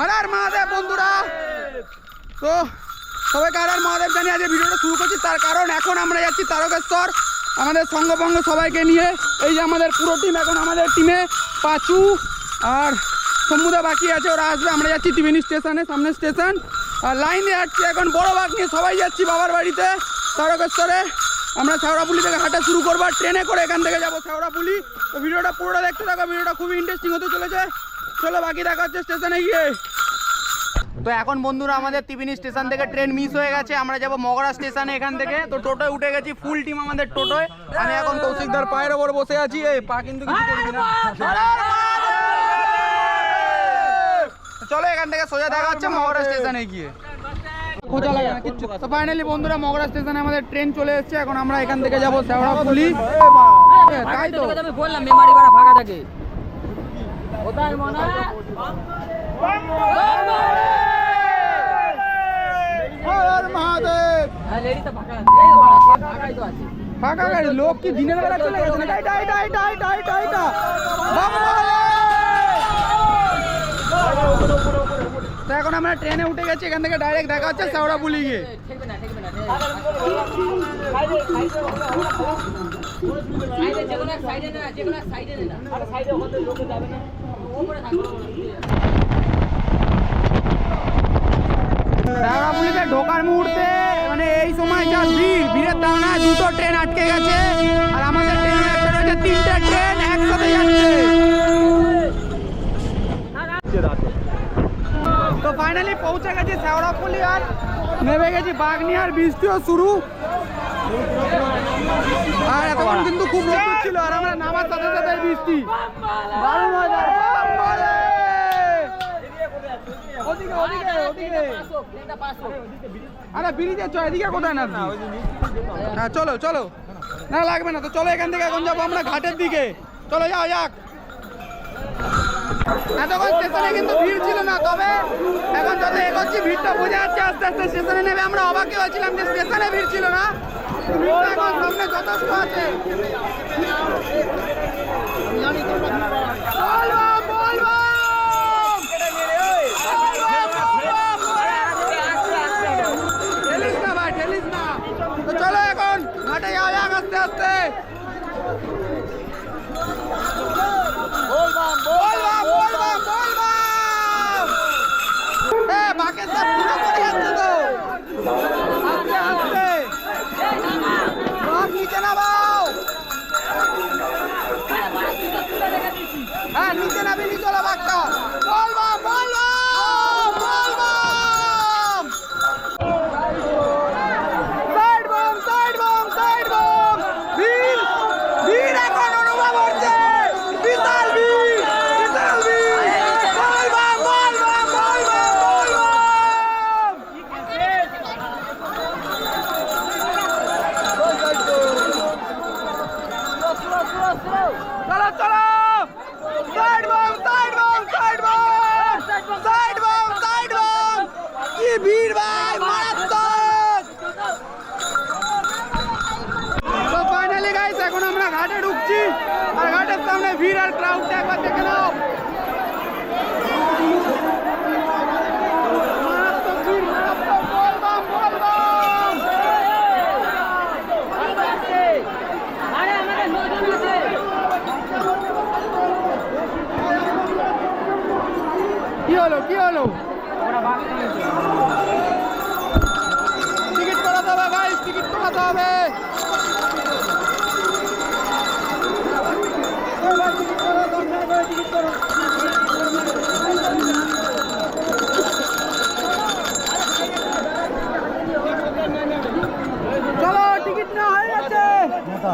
হর হর মহাদেব, বন্ধুরা। তো, সবাইকে হর হর মহাদেব জানিয়ে আজ ভিডিওটা শুরু করছি। তার কারণ এখন আমরা যাচ্ছি তারকেশ্বর, আমাদের সঙ্গভঙ্গ সবাইকে নিয়ে। এই যে আমাদের পুরো টিম এখন আমাদের টিমে পাঁচু আর সমুদা বাকি আছে, ওরা আসবে। আমরা যাচ্ছি ত্রিবেণী স্টেশনে সামনে স্টেশন। আর লাইন যাচ্ছি এখন বড় বাঘ নিয়ে। সবাই যাচ্ছি বাবার বাড়িতে, তারকেশ্বরে। আমরা শেওড়াপুলি থেকে হাঁটা শুরু করব আর ট্রেনে করে এখান থেকে যাব শেওড়াপুলি তো ভিডিওটা পুরোটা দেখতে থাকো, ভিডিওটা খুবই ইন্টারেস্টিং হতে চলেছে। চলো বাকি দেখা হচ্ছে স্টেশনে গিয়ে। তো এখন বন্ধুরা আমাদের ত্রিবেণী স্টেশন থেকে ট্রেন মিস হয়ে গেছে আমরা যাব মগরা স্টেশনে এখান থেকে। তো টোটোয় উঠে গেছি ফুল টিম আমাদের টোটোয়। আমি এখন কৌশিকদার পায়ের ওপর বসে আছি এই পা কিন্তু কিছু করবি না। চলো এখান থেকে সোজা দেখা হচ্ছে মগরা স্টেশনে গিয়ে। খোঁজা লাগে? না কিচ্ছু তো ফাইনালি বন্ধুরা মগরা স্টেশনে আমাদের ট্রেন চলে এসেছে এখন আমরা এখান থেকে যাব তাই তো। বললাম মেমারি ভাড়া ফাঁকা থাকে। কোথায় মনে মহাদেব হ্যাঁ লেডি তো ফাঁকা গাড়ি লোক কি দিনের বেলা চলে গেছে না তো এখন আমরা ট্রেনে উঠে গেছি এখান থেকে ডাইরেক্ট দেখা হচ্ছে শেওড়াপুলি গিয়ে ঠেকবে না ঠেকবে না সাইডে যে কোনো এক সাইডে না যে কোনো এক সাইডে না শেওড়াপুলিতে ঢোকার মুহূর্তে মানে এই সময় যা ভিড়, ভিড়ের দাঁড়ায় দুটো ট্রেন আটকে গেছে, আর আমাদের ট্রেন একটা রয়েছে, তিনটে ট্রেন একসাথে যাচ্ছে। তো ফাইনালি পৌঁছে গেছি শেওড়াপুলি আর নেমে গেছি বাগনি আর বৃষ্টিও শুরু। আর এতক্ষণ কিন্তু খুব রোদ ছিল, আর আমরা নামার সাথে সাথে বৃষ্টি। দারুণ মজা! ওদিকে ওদিকে ওদিকে। আরে ব্রিজে চ এদিকে কোথায় না হ্যাঁ চলো চলো। না লাগবে না তো চলো এখান থেকে এখন যাব আমরা ঘাটের দিকে। চলো যাও যাক। এতক্ষণ স্টেশনে কিন্তু ভিড় ছিল না তবে এখন যত এগোচ্ছি ভিড়টা বোঝা যাচ্ছে আস্তে আস্তে। স্টেশনে নেবে আমরা অবাকই হয়েছিলাম যে স্টেশনে ভিড় ছিল না। ভিড়টা এখন সামনে যথেষ্ট আছে। সামনে ভিড় আর ক্রাউডটা একবার দেখে নাও মারাত্মক ভিড়, মারাত্মক, বল বাম, বল বাম। আরে আমাদের নতুন আছে কি হলো কি হলো টিকিট করাতে হবে গাইস টিকিট করাতে হবে এই ভাই, টিকিট করো, দরকার করে টিকিট করো। চলো টিকিট না হয়ে গেছে বলবাম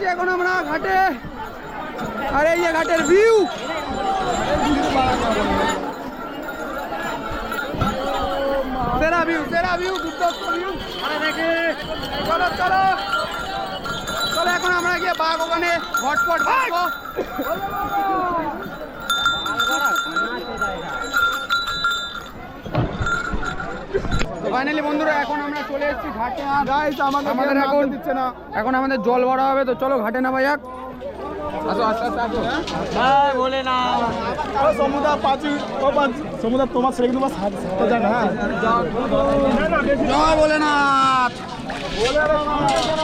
গেছি এখন আমরা ঘাটে। আর এই যে ঘাটের ভিউ সেরা ভিউ সেরা ভিউ দুর্দান্ত ভিউ চলো চলো। চলো, এখন আমরা গিয়ে বাঘ ওখানে হটপট বাঘবো ফাইনালি বন্ধুরা এখন আমরা চলে এসেছি ঘাটে। গাইস আমাদের আমাদের আমাদের এখন দিচ্ছে না। এখন আমাদের জল ভরা হবে তো চলো ঘাটে না যাক। আসো আস্তে আস্তে আসো। হ্যাঁ বলে না ও সমুদা পাঁচু ও পাঁচ সমুদা তোমার ছেলে কিন্তু সাথে সাথে যায় না জয়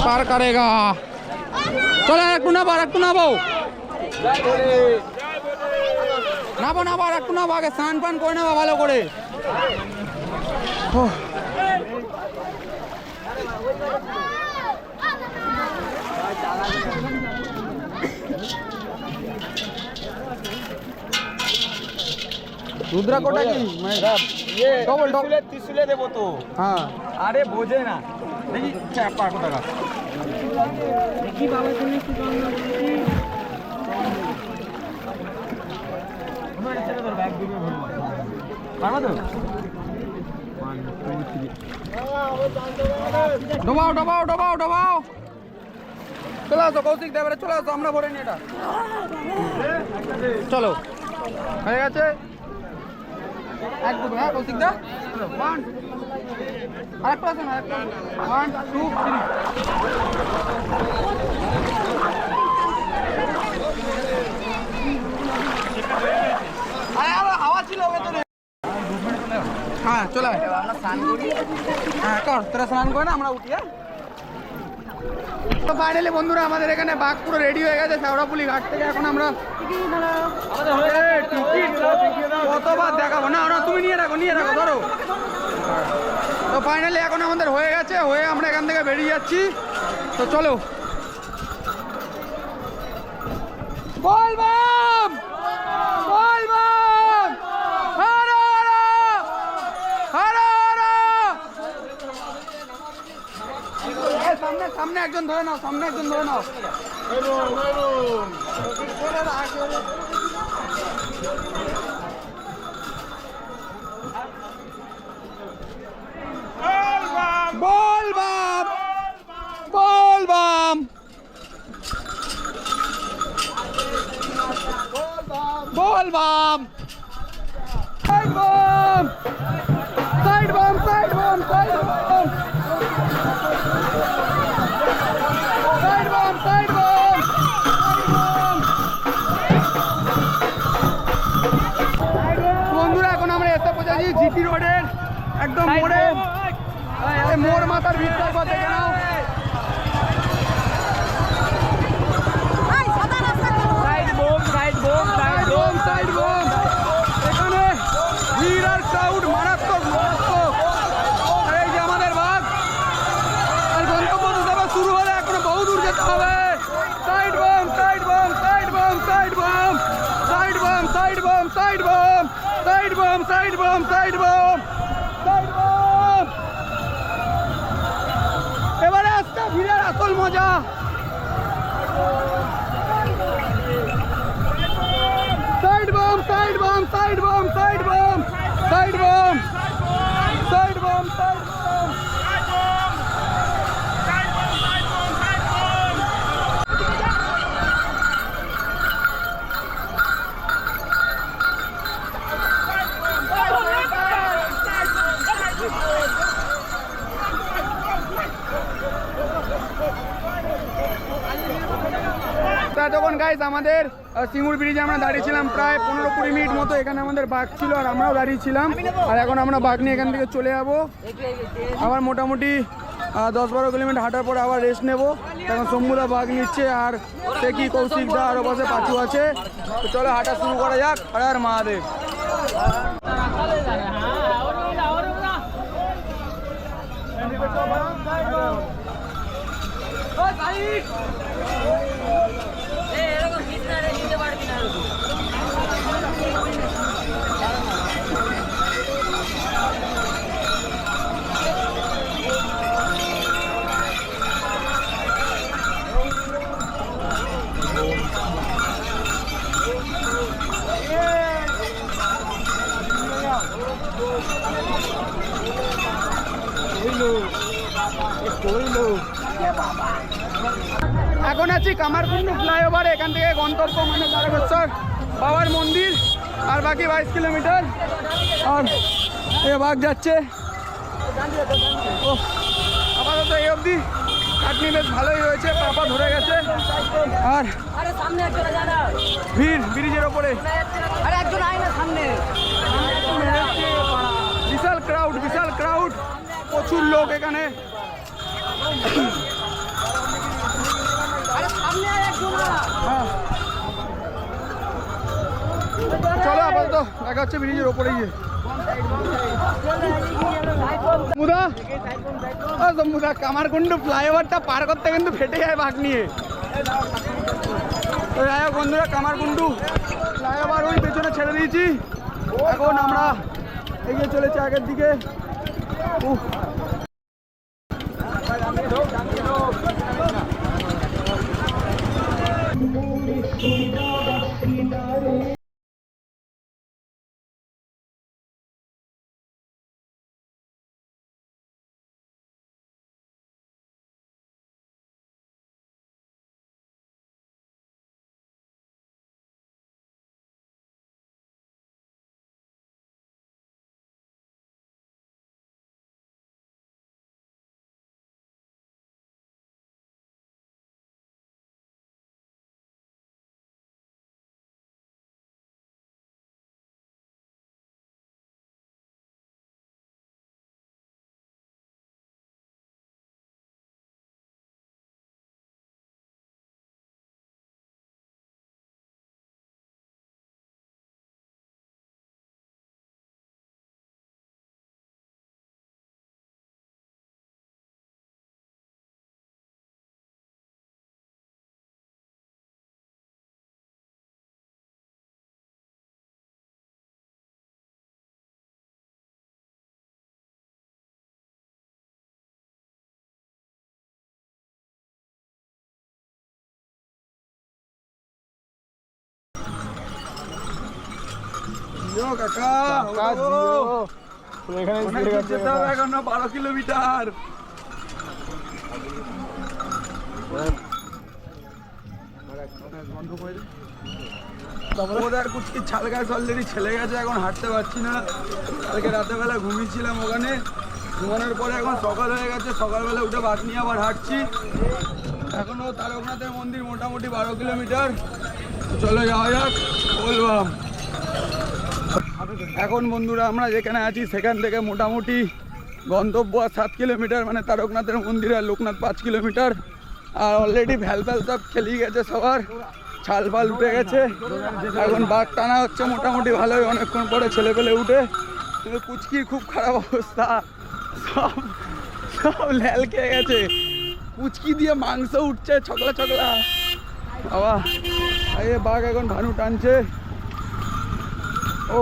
পার করেগা। চলো একটু নাবো আর একটু নাবো নাবো নাবো আর একটু নাবো আগে স্নান পান করে নেব ভালো করে। রুদ্রা কোটা কি? ডবল ডবল ইয়ে ত্রিশুলে দেব তো। হ্যাঁ। আরে বোঝে না। দেখি চাপা কোটা গাছ বাবা তুমি একটু পারবা তো? ডোবাও ডোবাও ডোবাও ডোবাও। চলে আসো, কৌশিক দেবারে চলে আসো, আমরা ভরে নি এটা। চলো। হয়ে গেছে? এক দুটো হ্যাঁ কৌশিক দা? ওয়ান আরেকটা আছে না ওয়ান টু থ্রি আরে আরে হাওয়া ছিল ভেতরে হ্যাঁ চলে আয়। হ্যাঁ কর, তোরা স্নান করে না, আমরা উঠি হ্যাঁ? তো ফাইনালি বন্ধুরা, আমাদের এখানে বাঘ পুরো রেডি হয়ে গেছে, শেওড়াপুলি ঘাট থেকে এখন আমরা কতবার দেখাবো? না না, তুমি নিয়ে রাখো নিয়ে রাখো, ধরো। তো ফাইনালি এখন আমাদের হয়ে গেছে, হয়ে আমরা এখান থেকে বেরিয়ে যাচ্ছি। তো চলো। বল বাম বল বাম হরে হরে হরে হরে এই সামনে সামনে একজন ধরে নাও সামনে একজন ধরে নাও। মোড়ে মোড় মাথার ভিতরে কথা কেন side bomb, side bomb, side bomb, side bomb. মজা। Side bomb side bomb side bomb side bomb side bomb side bomb side তখন গাইজ আমাদের সিঙ্গুর ব্রিজে আমরা দাঁড়িয়েছিলাম প্রায় পনেরো কুড়ি মিনিট মতো এখানে আমাদের বাঘ ছিল আর আমরাও দাঁড়িয়েছিলাম আর এখন আমরা বাঘ নিয়ে এখান থেকে চলে যাব আবার মোটামুটি দশ বারো কিলোমিটার হাঁটার পরে আবার রেস্ট নেব এখন শম্ভুদা বাঘ নিচ্ছে আর সে কি কৌশিক দা আরও পাশে পাঁচু আছে তো চলো হাঁটা শুরু করা যাক আর আর মহাদেব এরকম বাঘ যাচ্ছে। আপাতত এই অবধি কাটনি বেশ ভালোই হয়েছে পাপা ধরে গেছে। আর ভিড় ব্রিজের ওপরে। বিশাল ক্রাউড বিশাল ক্রাউড প্রচুর লোক এখানে। হ্যাঁ। চলো আপাতত দেখা হচ্ছে ব্রিজের ওপরে গিয়ে। মুদা। ফ্লাইওভারটা পার করতে কিন্তু ফেটে যায় বাঘ নিয়ে বন্ধুরা কামারকুন্ডু ফ্লাইওভার ওই পেছনে ছেড়ে দিয়েছি। এখন আমরা এগিয়ে চলেছি আগের দিকে। জিও কাকা কাকা জিও। এখানে কিলোমিটার। ওদের কুচকি ছাল গাছ অলরেডি ছেলে গেছে এখন হাঁটতে পারছি না। কালকে রাতেরবেলা ঘুমিয়েছিলাম ওখানে। ঘুমানোর পরে এখন সকাল হয়ে গেছে সকালবেলা উঠে বাস নিয়ে আবার হাঁটছি। এখনও তারকনাথের মন্দির মোটামুটি বারো কিলোমিটার। চলো যাওয়া যাক বলবাম এখন বন্ধুরা আমরা যেখানে আছি, সেখান থেকে মোটামুটি গন্তব্য আর সাত কিলোমিটার মানে তারকনাথের মন্দির আর লোকনাথ পাঁচ কিলোমিটার। আর অলরেডি ভ্যাল ভ্যাল সব খেলিয়ে গেছে সবার। ছাল ফাল উঠে গেছে। এখন বাঘ টানা হচ্ছে মোটামুটি ভালোই, অনেকক্ষণ পরে ছেলে পেলে উঠে। কিন্তু কুচকির খুব খারাপ অবস্থা। সব সব ল্যাল খেয়ে গেছে। কুচকি দিয়ে মাংস উঠছে ছকলা ছকলা। বাবা, এই বাঘ এখন ভানু টানছে। ও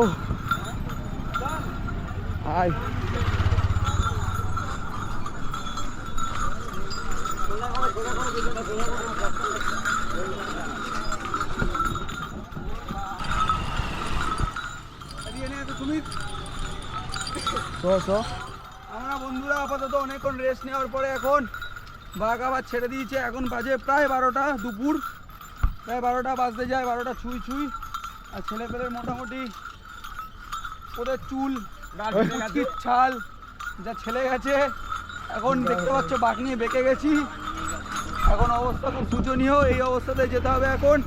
তো আমরা বন্ধুরা আপাতত অনেকক্ষণ রেস্ট নেওয়ার পরে এখন বাঘ আবার ছেড়ে দিয়েছে। এখন বাজে প্রায় বারোটা দুপুর। প্রায় বারোটা বাজতে যায়, বারোটা ছুঁই ছুঁই। আর ছেলে পেলের মোটামুটি ওদের চুল ছাল? যা ছেলে গেছে। এখন দেখতে পাচ্ছ বাঘ নিয়ে বেঁকে গেছি। এখন অবস্থা খুব শোচনীয়। এই অবস্থাতে যেতে হবে এখন।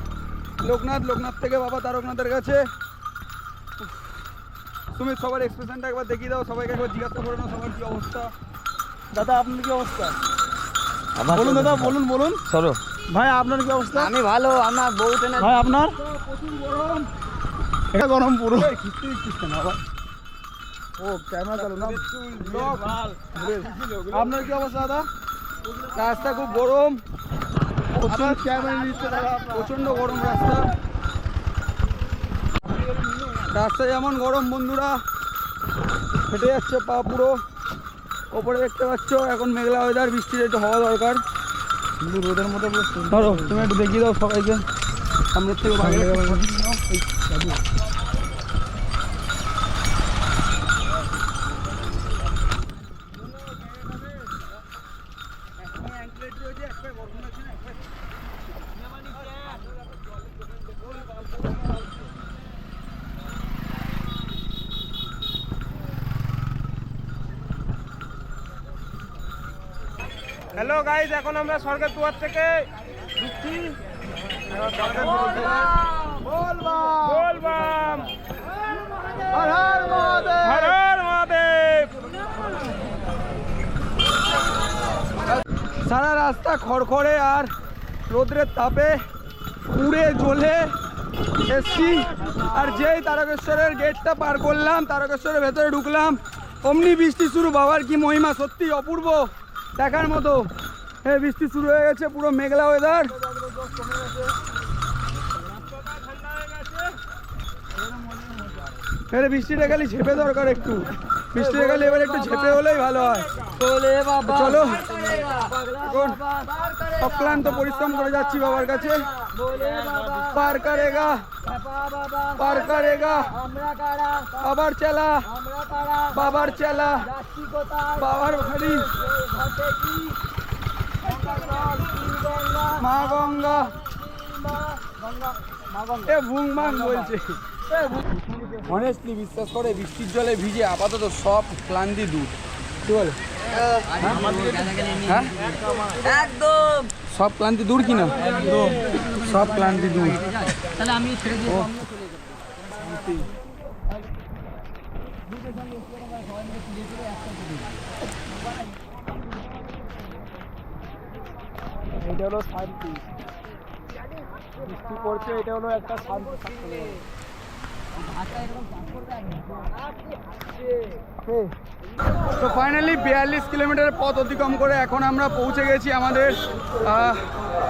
লোকনাথ লোকনাথ থেকে বাবা তারকনাথের কাছে। তুমি সবার এক্সপ্রেশনটা একবার দেখিয়ে দাও। সবাইকে একবার জিজ্ঞাসা করে নাও সবার কি অবস্থা। দাদা আপনার কি অবস্থা? বলুন দাদা বলুন বলুন। সরো। ভাই আপনার কি অবস্থা? আমি ভালো আমার বউ ভাই আপনার? এটা গরম পুরো। দিচ্ছিস কেন আবার? ও ক্যামেরা চালু না আপনার কি অবস্থা দাদা? রাস্তা খুব গরম। আপনার ক্যামেরা নিচ্ছে দাদা। প্রচণ্ড গরম রাস্তা। রাস্তা যেমন গরম বন্ধুরা। হেঁটে যাচ্ছে পা পুরো। ওপরে দেখতে পাচ্ছ এখন মেঘলা ওয়েদার বৃষ্টির একটু হওয়া দরকার। রোদের মতো ধরো তুমি একটু দেখিয়ে দাও সবাইকে। সামনের থেকে বাইরে একটু shot নিয়ে নাও। এই, দাদু। হ্যালো গাইজ এখন আমরা সরকার দুয়ার থেকে ঢুকছি। বলবাম। হর হর মহাদেব। হর হর মহাদেব। সারা রাস্তা খড়খড়ে আর রোদ্রের তাপে পুড়ে জ্বলে এসছি। আর যেই তারকেশ্বরের গেটটা পার করলাম তারকেশ্বরের ভেতরে ঢুকলাম অমনি বৃষ্টি শুরু বাবার কি মহিমা সত্যি অপূর্ব। দেখার মতো। হ্যাঁ বৃষ্টি শুরু হয়ে গেছে পুরো মেঘলা ওয়েদার এবারে বৃষ্টিটা খালি ঝেপে দরকার একটু। বৃষ্টিটা খালি এবার একটু ঝেপে হলেই ভালো হয়। চলো। এখন অক্লান্ত পরিশ্রম করে যাচ্ছি বাবার কাছে। পার করেগা। পার করেগা। আবার চালা। বাবার চালা বাবার বাড়ি। মা গঙ্গা। এ ভুং ভাং বলছে। অনেস্টলি বিশ্বাস করে বৃষ্টির জলে ভিজে আপাতত সব ক্লান্তি দূর। কি বলে? হ্যাঁ? একদম। সব ক্লান্তি দূর কি না সব ক্লান্তি দূর। তাহলে আমি ছেড়ে দিয়ে আমিও চলে যাব এটা হলো শান্তি। বৃষ্টি পড়ছে, এটা হলো একটা শান্তি তো ফাইনালি বিয়াল্লিশ কিলোমিটার পথ অতিক্রম করে এখন আমরা পৌঁছে গেছি আমাদের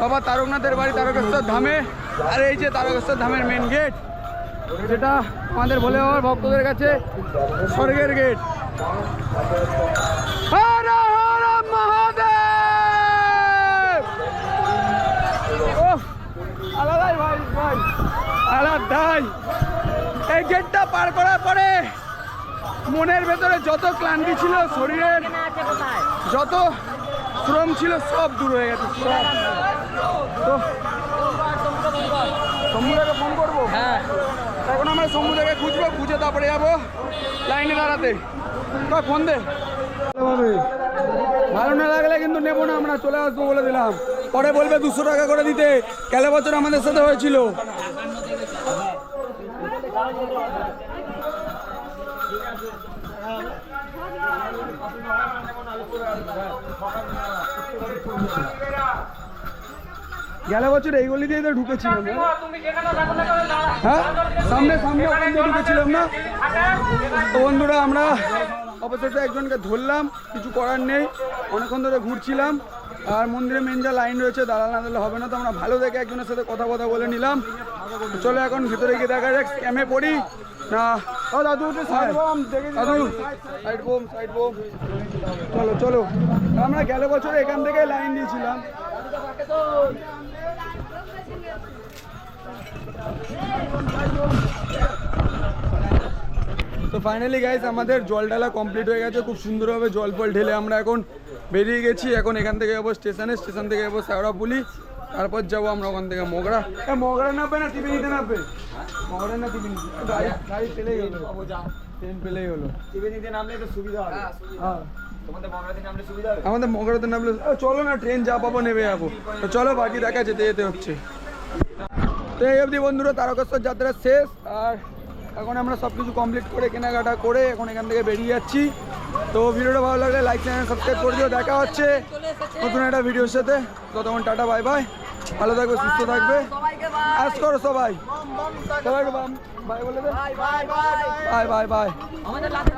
বাবা তারকনাথের বাড়ি, তারকেশ্বর ধামে। আর এই যে তারকেশ্বর ধামের মেন গেট যেটা আমাদের বলে হওয়ার ভক্তদের কাছে স্বর্গের গেট হর হর মহাদেব ওহ, আলাদাই ভাই ভাই আলাদাই এই গেটটা পার করার পরে মনের ভেতরে যত ক্লান্তি ছিল শরীরের যত শ্রম ছিল সব দূর হয়ে গেছে সব। তো শম্ভুদাকে ফোন করব? হ্যাঁ। এখন আমরা শম্ভুদাকে খুঁজবো খুঁজে তারপরে যাব লাইনে দাঁড়াতে। কয় ফোন দে। ভালো না লাগলে কিন্তু নেব না আমরা চলে আসব বলে দিলাম। পরে বলবে দুশো টাকা করে দিতে। গেল বছর আমাদের সাথে হয়েছিল। গেল বছর এই গলি দিয়ে তো ঢুকেছিলাম? হ্যাঁ? সামনে সামনে ওখান দিয়ে ঢুকেছিলাম না। তো বন্ধুরা, আমরা অবশেষে একজনকে ধরলাম, কিছু করার নেই। অনেকক্ষণ ধরে ঘুরছিলাম। আর মন্দিরে মেন যা লাইন রয়েছে দালাল না দিলে হবে না। তো আমরা ভালো দেখে একজনের সাথে কথা কথা বলে নিলাম। চলো এখন ভিতরে গিয়ে দেখা যাক স্ক্যামে পড়ি? না। ও দাদু দাদু। সাইড বোম সাইড বোম চলো চলো। আমরা গেল বছর এখান থেকে লাইন দিয়েছিলাম। তো ফাইনালি গাইস আমাদের জল ঢালা কমপ্লিট হয়ে গেছে। খুব সুন্দরভাবে জল ফল ঢেলে আমরা এখন বেরিয়ে গেছি এখন এখান থেকে যাব স্টেশনে স্টেশন থেকে যাব শেওড়াপুলি তারপর যাব আমরা ওখান থেকে মোগরা। এ মোগরা নামবে না টিভি নিতে নামবে? মোগরা না টিভি নিতে গাড়ি গাড়ি পেলেই হলো ট্রেন পেলেই হলো নিতে নামলে একটু সুবিধা হবে। হ্যাঁ হবে। আমাদের মোগরাতে নামলে ও, চলো না ট্রেন যা পাবো নেমে যাব। তো চলো বাকি দেখা যেতে যেতে হচ্ছে। তো এই অবধি বন্ধুরা তারকেশ্বর যাত্রা শেষ। আর এখন আমরা সব কিছু কমপ্লিট করে কেনাকাটা করে এখন এখান থেকে বেরিয়ে যাচ্ছি। তো ভিডিওটা ভালো লাগলে লাইক চ্যানেল সাবস্ক্রাইব করে দিও। দেখা হচ্ছে নতুন একটা ভিডিওর সাথে। ততক্ষণ টাটা বাই বাই ভালো থাকবে সুস্থ থাকবে। আজ করো সবাই। সবাই বাই বলে বাই বাই বাই আমাদের লাঠি